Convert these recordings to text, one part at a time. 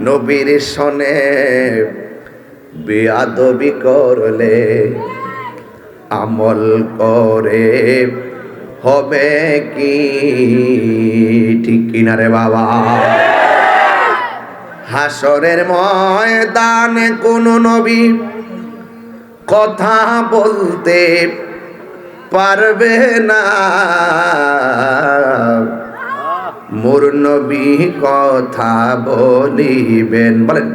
নবীর সনে বেয়াদবি করলে আমল করে হবে কি? ঠিক কিনা রে বাবা? হাসরের ময়দানে কোন নবী কথা বলতে পারবে না। মোর নবী কথা বলিবেন, বলেন,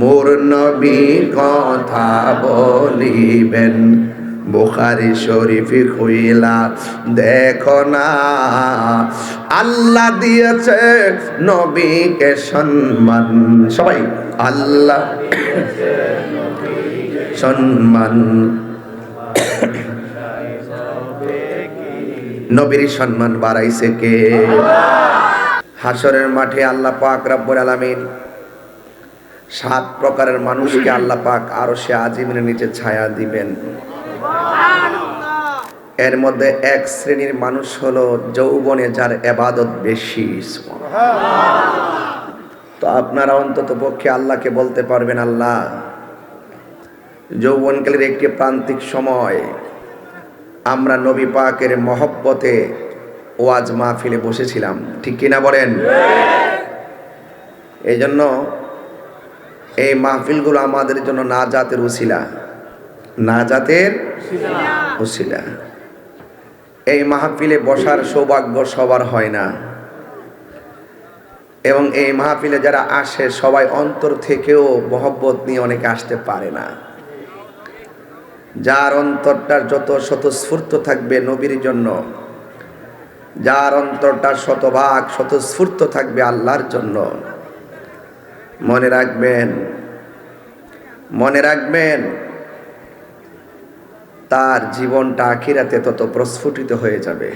মোর নবী কথা বলিবেন। বুখারি শরীফি খুইলা, দেখো না, আল্লাহ দিয়েছে নবীকে সম্মান। সবাই, আল্লাহ সম্মান। নবীর সম্মান বাড়াইছে কে? হাসরের মাঠে আল্লাহ পাক রব্বুল আলামিন সাত প্রকারের মানুষকে আল্লাহ পাক আরও সে আজিমের নিচে ছায়া দিবেন। এর মধ্যে এক শ্রেণির মানুষ হলো যৌবনে যার এবাদত বেশি তো আপনারা অন্তত পক্ষে আল্লাহকে বলতে পারবেন আল্লাহ যৌবনকালের একটি প্রান্তিক সময় আমরা নবী পাকের মহব্বতে ওয়াজ মাহফিলে বসেছিলাম। ঠিক কিনা বলেন? এই জন্য এই মাহফিলগুলো আমাদের জন্য না জাতের উশিলা না জাতের উশিলা এই মাহফিলে বসার সৌভাগ্য সবার হয় না। এবং এই মাহফিলে যারা আসে, সবাই অন্তর থেকেও মহব্বত নিয়ে অনেকে আসতে পারে না। যার অন্তরটার যত স্বতঃস্ফূর্ত থাকবে নবীর জন্য যার অন্তরটা শতভাগ স্বতঃস্ফূর্ত থাকবে আল্লাহর জন্য। মনে রাখবেন মনে রাখবেন, তার জীবনটা আখিরাতে তত প্রস্ফুটিত হয়ে যাবে।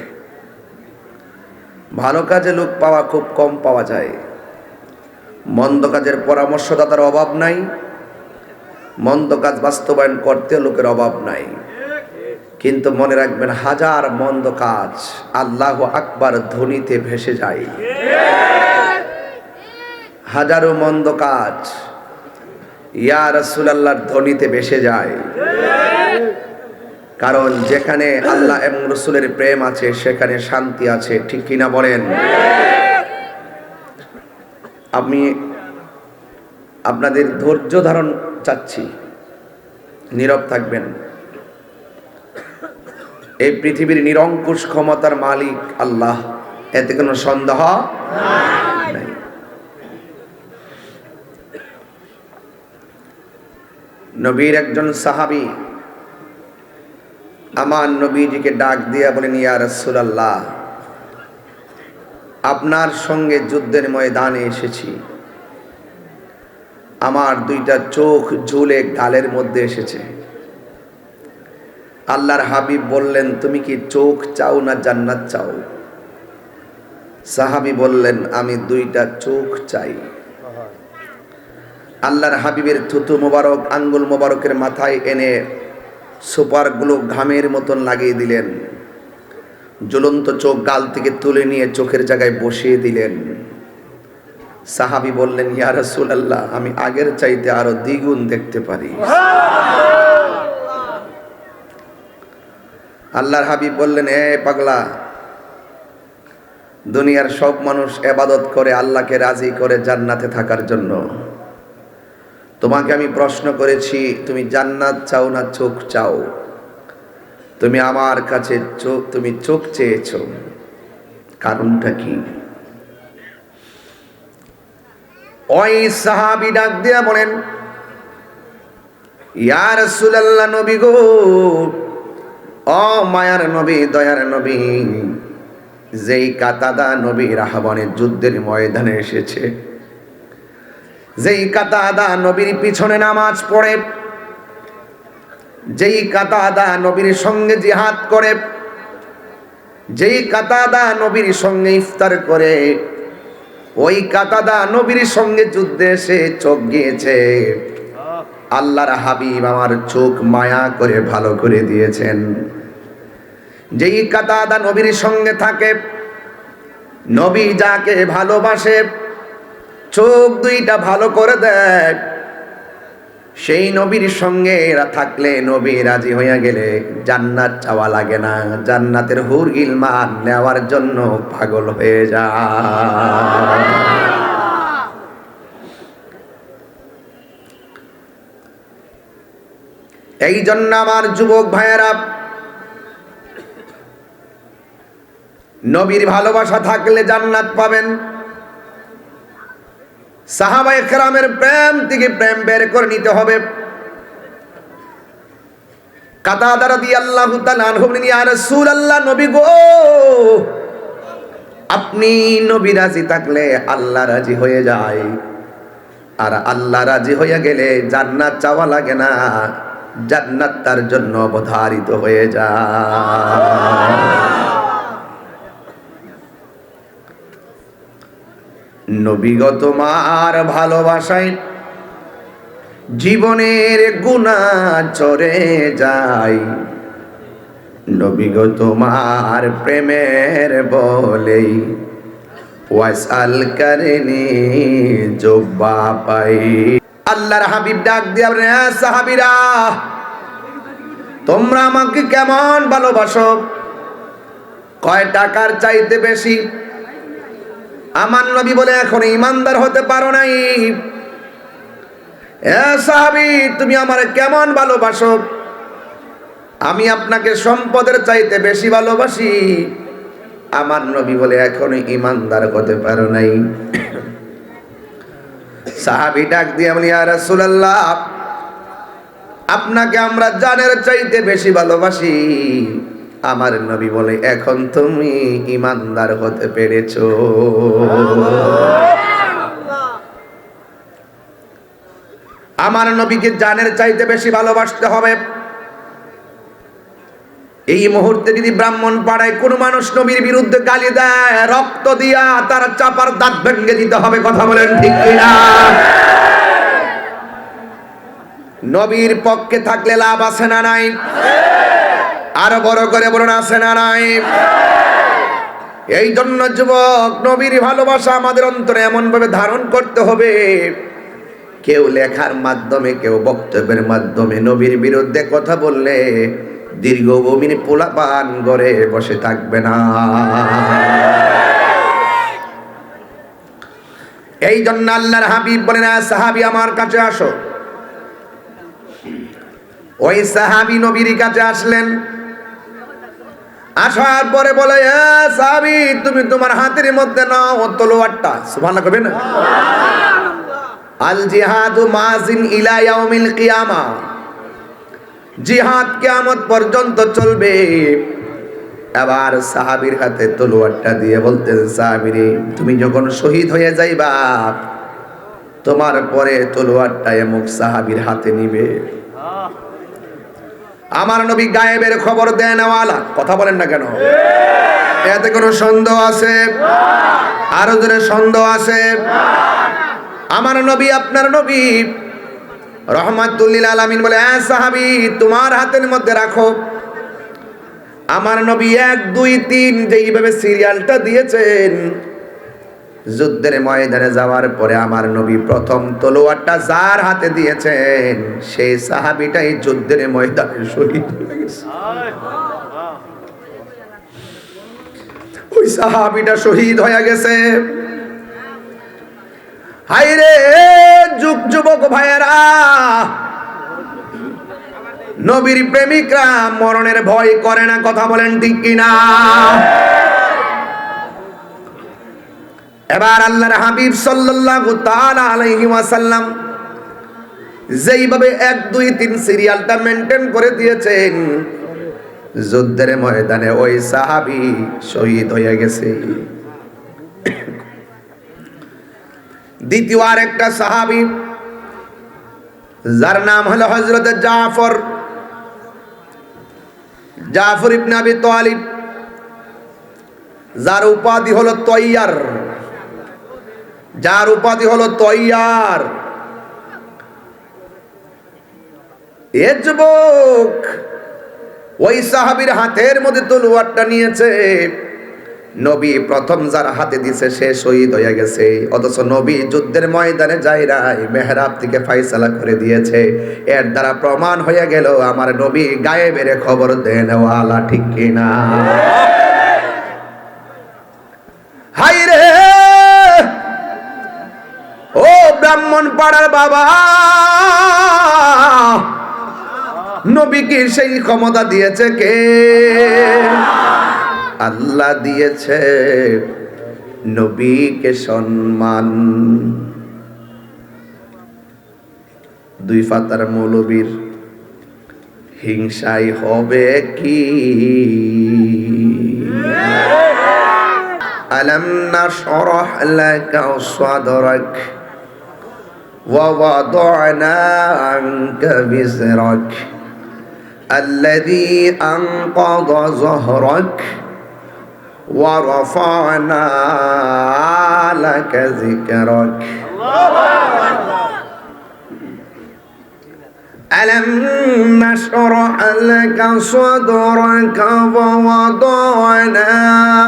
ভালো কাজে লোক পাওয়া খুব কম পাওয়া যায়। মন্দ কাজের পরামর্শদাতার অভাব নাই। মন্দ কাজ বাস্তবায়ন করতে লোকের অভাব নাই। কিন্তু মনে রাখবেন, হাজার মন্দ কাজ আল্লাহ আকবার ধ্বনিতে ভেসে যায়। হাজারো মন্দ কাজ ইয়া রসুলাল্লাহর ধ্বনিতে ভেসে যায়। কারণ যেখানে আল্লাহ এবং রসুলের প্রেম আছে, সেখানে শান্তি আছে, ঠিক কিনা বলেন? আমি আপনাদের ধৈর্য ধারণ চাচ্ছি। নীরব থাকবেন। এই পৃথিবীর নিরঙ্কুশ ক্ষমতার মালিক আল্লাহ। এতে কোনো সন্দেহ? নবীর একজন সাহাবী আমার নবীজিকে ডাক দিয়া বলেন, ইয়া রাসূলুল্লাহ, আপনার সঙ্গে যুদ্ধের ময়দানে এসেছি। আমার দুইটা চোখ ঝুলে গালের মধ্যে এসেছে। আল্লাহর হাবিব বললেন, তুমি কি চোখ চাও না জান্নাত চাও? সাহাবি বললেন, আমি দুইটা চোখ চাই। আল্লাহর হাবিবের থুতু মোবারক, আঙ্গুল মোবারকের মাথায় এনে সুপারগুলো ঘামের মতন লাগিয়ে দিলেন। জ্বলন্ত চোখ গাল থেকে তুলে নিয়ে চোখের জায়গায় বসিয়ে দিলেন। সাহাবি বললেন, ইয়া রাসূলুল্লাহ, আমি আগের চাইতে আরও দ্বিগুণ দেখতে পারি। আল্লাহর হাবিব বললেন, এ পাগলা, দুনিয়ার সব মানুষ এবাদত করে আল্লাহকে রাজি করে জান্নাতে থাকার জন্য। তোমাকে আমি প্রশ্ন করেছি, তুমি জান্নাত চাও না চোখ চাও? তুমি আমার কাছে চোখ তুমি চোখ চেয়েছ। কারণটা কি? ওই সাহাবি ডাক দিয়া বলেন ইয়ার রাসূলুল্লাহ নবী গো ও মায়ার নবী, দয়ার নবী, যেই কাতাদা নবী রাহাবানের যুদ্ধের ময়দানে এসেছে। যেই কাতাদা নবীর পিছনে নামাজ পড়ে, যেই কাতাদা নবীর সঙ্গে জিহাদ করে, যেই কাতাদা নবীর সঙ্গে ইফতার করে, ওই কাতাদা নবীর সঙ্গে যুদ্ধে এসে চোখ গিয়েছে। আল্লাহর হাবিব আমার চোখ মায়া করে ভালো করে দিয়েছেন। যেই কাতাদা নবীর সঙ্গে থাকে, নবী যাকে ভালোবাসে, চোখ দুইটা ভালো করে দেখ সেই নবীর সঙ্গে এরা থাকলে নবী রাজি হইয়া গেলে জান্নাত চাওয়া লাগে না, জান্নাতের হুরগিল গিলমান নেওয়ার জন্য পাগল হয়ে যায়। এই জন্য আমার যুবক ভাইয়েরা, নবীর ভালোবাসা থাকলে জান্নাত পাবেন। সাহাবা একরামের প্রেম থেকে প্রেম বের করে নিতে হবে। আল্লাহ নবী গো, আপনি নবী রাজি থাকলে আল্লাহ রাজি হয়ে যায়। আর আল্লাহ রাজি হয়ে গেলে জান্নাত চাওয়া লাগে না। জান্নাত তার জন্য অবধারিত হয়ে যায়। নবীগত মার ভালোবাসায় জীবনের গুণা চরে যায়। নবীগত মার প্রেমের বলেই ওয়াসাল কারেনি জব্বা পাই। আল্লাহর হাবিব ডাক দিয়া "হ্যাঁ তোমরা আমাকে কেমন ভালোবাসো? কয় টাকার চাইতে বেশি? আমার নবী বলে, এখন ইমানদার হতে পারো নাই। সাহাবি, তুমি আমার কেমন ভালোবাসো? আমি আপনাকে সম্পদের চাইতে বেশি ভালোবাসি। আমার নবী বলে, এখন ইমানদার হতে পারো নাই। সাহাবি ডাক দিয়ে বলি আর রাসূলুল্লাহ, আপনাকে আমরা জানের চাইতে বেশি ভালোবাসি। আমার নবী বলে, এখন তুমি ইমানদার হতে পেরেছ। আমার নবীকে জানের চাইতে বেশি ভালোবাসতে হবে। এই মুহূর্তে যদি ব্রাহ্মণ পাড়ায় কোনো মানুষ নবীর বিরুদ্ধে গালি দেয়, রক্ত দিয়া তার চাপার দাঁত ভেঙে দিতে হবে, কথা বলেন ঠিক কিনা? নবীর পক্ষে থাকলে লাভ আছে না নাই? আরও বড় করে বলুন, আছে না নাই? এই জন্য যুবক, নবীর ভালোবাসা আমাদের অন্তরে এমন ভাবে ধারণ করতে হবে, কেউ লেখার মাধ্যমে, কেউ বক্তব্যের মাধ্যমে নবীর বিরুদ্ধে কথা বললে দীর্ঘ ভূমির পোলাপান গড়ে বসে থাকবে না। এই জন্য আল্লাহর হাবিব বলেন "আ সাহাবি আমার কাছে আসো। ওই সাহাবি নবীর কাছে আসলেন। আসার পরে বলে "এ সাহাবি তুমি তোমার হাতের মধ্যে নাও তলোয়ারটা। সুবহানাল্লাহ করবে না? আল জিহাদু মাজিন ইলা ইয়াউমিল কিয়ামা। জিহাদ কিয়ামত পর্যন্ত চলবে। এবার সাহাবীর হাতে তলোয়ারটা দিয়ে বলতেন, সাহাবীরে, তুমি যখন শহীদ হয়ে যাইবা, তোমার পরে তলোয়ারটা এমুক সাহাবীর হাতে নিবে। আমার নবী গায়েবের খবর দেন নেওয়ালা কথা বলেন না কেন? এতে কোনো সন্দেহ আছে? আরও জোরে সন্দেহ আছে? আমার নবী, আপনার নবী রহমাতুল্লিল আলামিন বলে হ্যাঁ সাহাবি, তোমার হাতের মধ্যে রাখো। আমার নবী এক, দুই, তিন যেইভাবে সিরিয়ালটা দিয়েছেন, যুদ্ধের ময়দানে যাওয়ার পরে আমার নবী প্রথম তলোয়ারটা যার হাতে দিয়েছেন, সেই সাহাবিটাই যুদ্ধের ময়দানে শহীদ হয়ে ওই সাহাবিটা শহীদ হয়ে গেছে। হাইরে যুগ যুবক ভাইয়েরা। নবীর প্রেমিকরা মরণের ভয় করে না, কথা বলেন ঠিক কিনা? এবার আল্লাহর হাবিব সাল্লাল্লাহু তাআলা আলাইহি ওয়াসাল্লাম যেইভাবে এক, দুই, তিন সিরিয়ালটা মেনটেন করে দিয়েছেন, যুদ্ধের ময়দানে ওই সাহাবী শহীদ হয়ে গেছে। দ্বিতীয় আর একটা সাহাবী, যার নাম হলো হজরত জাফর। জাফর ইবনে আবি তালিব, যার উপাধি হলো তৈয়ার। যার উপাধি হলো তৈয়ার। এ ওই সাহাবীর হাতের মধ্যে তলোয়ারটা নিয়েছে। নবী প্রথম যার হাতে দিছে সে শহীদ হয়ে গেছে। অথচ নবী যুদ্ধের ময়দানে যাই নাই মেহরাব থেকে ফাইসালা করে দিয়েছে। এর দ্বারা প্রমাণ হয়ে গেল, আমার নবী গায়ে বেড়ে খবর দেন ওয়ালা ঠিক কিনা। হাই রে ও ব্রাহ্মণ পাড়ার বাবা! নবীকে সেই ক্ষমতা দিয়েছে কে? আল্লাহ দিয়েছে নবীকে সম্মান দুই ফাতার মৌলবীর হিংসাই হবে কি ألم نشرح لك صدرك ووضعنا عنك وزرك الذي أنقض ظهرك ورفعنا لك ذكرك. ألم نشرح لك صدرك ووضعنا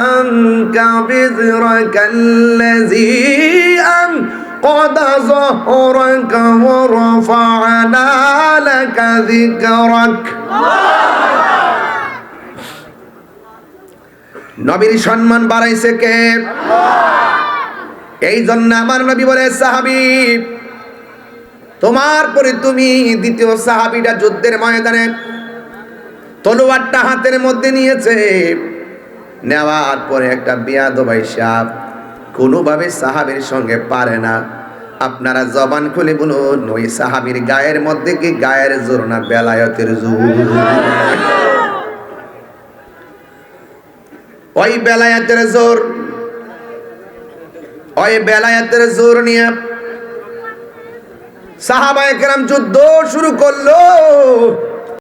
عنك بذرك الذي أنقض ظهرك ورفعنا لك ذكرك. নবীর সম্মান বাড়াইছে কে? এই জন্য আমার নবী বলে সাহাবী তোমার পরে তুমি দ্বিতীয় সাহাবিটা যুদ্ধের ময়দানে তলোয়ারটা হাতের মধ্যে নিয়েছে। নেওয়ার পরে একটা বিয়াদবাই সাপ কোনোভাবে সাহাবির সঙ্গে পারে না। আপনারা জবান খুলে বলুন ওই সাহাবির গায়ের মধ্যে কি গায়ের জোর না বেলায়তের জোর? ওই বেলায়াতের জোর। ওই বেলায়াতের জোর নিয়ে সাহাবায়ে কেরাম যুদ্ধ শুরু করল।